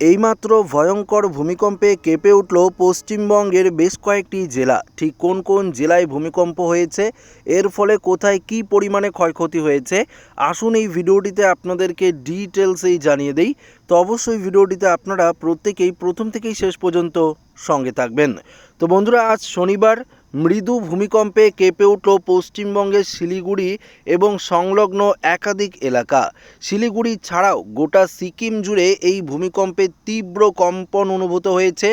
এইমাত্র ভয়ঙ্কর ভূমিকম্পে কেঁপে উঠল পশ্চিমবঙ্গের বেশ কয়েকটি জেলা। ঠিক কোন কোন জেলায় ভূমিকম্প হয়েছে? এর ফলে কোথায় কী পরিমাণে ক্ষয়ক্ষতি হয়েছে? আসুন এই ভিডিওটিতে আপনাদেরকে ডিটেলসেই জানিয়ে দেই। তো অবশ্যই ভিডিওটিতে আপনারা প্রত্যেকেই প্রথম থেকেই শেষ পর্যন্ত সঙ্গে থাকবেন। তো বন্ধুরা, আজ শনিবার মৃদু ভূমিকম্পে কেঁপে উঠল পশ্চিমবঙ্গের শিলিগুড়ি এবং সংলগ্ন একাধিক এলাকা। শিলিগুড়ি ছাড়াও গোটা সিকিম জুড়ে এই ভূমিকম্পের তীব্র কম্পন অনুভূত হয়েছে।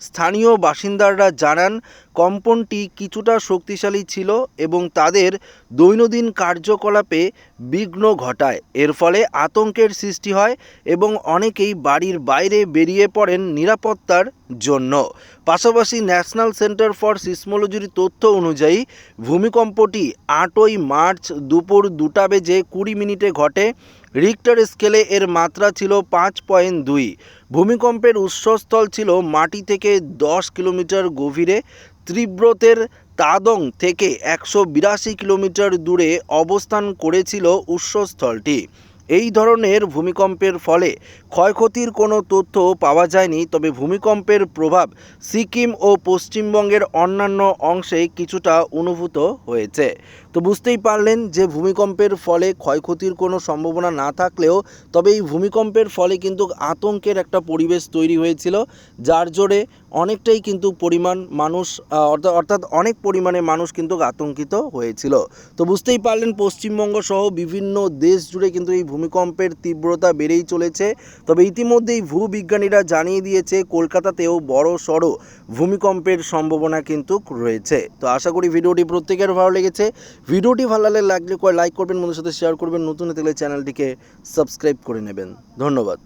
স্থানীয় বাসিন্দারা জানান কম্পনটি কিছুটা শক্তিশালী ছিল এবং তাদের দৈনন্দিন কার্যকলাপে বিঘ্ন ঘটায়। এর ফলে আতঙ্কের সৃষ্টি হয় এবং অনেকেই বাড়ির বাইরে বেরিয়ে পড়েন নিরাপত্তার জন্য। পাশাপাশি ন্যাশনাল সেন্টার ফর সিসমোলজির তথ্য অনুযায়ী, ভূমিকম্পটি আটই মার্চ দুপুর দুটা বেজে কুড়ি মিনিটে ঘটে। রিক্টার স্কেলে এর মাত্রা ছিল পাঁচ পয়েন্ট দুই। ভূমিকম্পের উৎসস্থল ছিল মাটি থেকে দশ কিলোমিটার গভীরে। তীব্রতের তাদং থেকে একশো বিরাশি কিলোমিটার দূরে অবস্থান করেছিল উৎসস্থলটি। এই ধরনের ভূমিকম্পের ফলে ক্ষয়ক্ষতির কোনো তথ্য পাওয়া যায়নি, তবে ভূমিকম্পের প্রভাব সিকিম ও পশ্চিমবঙ্গের অন্যান্য অংশে কিছুটা অনুভূত হয়েছে। তো বুঝতেই পারলেন যে ভূমিকম্পের ফলে ক্ষয়ক্ষতির কোনো সম্ভাবনা না থাকলেও, তবে এই ভূমিকম্পের ফলে কিন্তু আতঙ্কের একটা পরিবেশ তৈরি হয়েছিল, যার জোরে অনেকটাই কিন্তু পরিমাণ মানুষ অর্থাৎ অর্থাৎ অনেক পরিমাণে মানুষ কিন্তু আতঙ্কিত হয়েছিল। তো বুঝতেই পারলেন, পশ্চিমবঙ্গ সহ বিভিন্ন দেশ জুড়ে কিন্তু এই ভূমিকম্পের তীব্রতা বেড়েই চলেছে। তবে ইতিমধ্যেই ভূবিজ্ঞানীরা জানিয়ে দিয়েছে, কলকাতাতেও বড় সড়ো ভূমিকম্পের সম্ভাবনা কিন্তু রয়েছে। তো আশা করি ভিডিওটি প্রত্যেকের ভালো লেগেছে। ভিডিওটি ভালো লাগলে লাগলে লাইক করবেন বন্ধুর সাথে শেয়ার করবেন। নতুন হতে চ্যানেলটিকে সাবস্ক্রাইব করে নেবেন। ধন্যবাদ।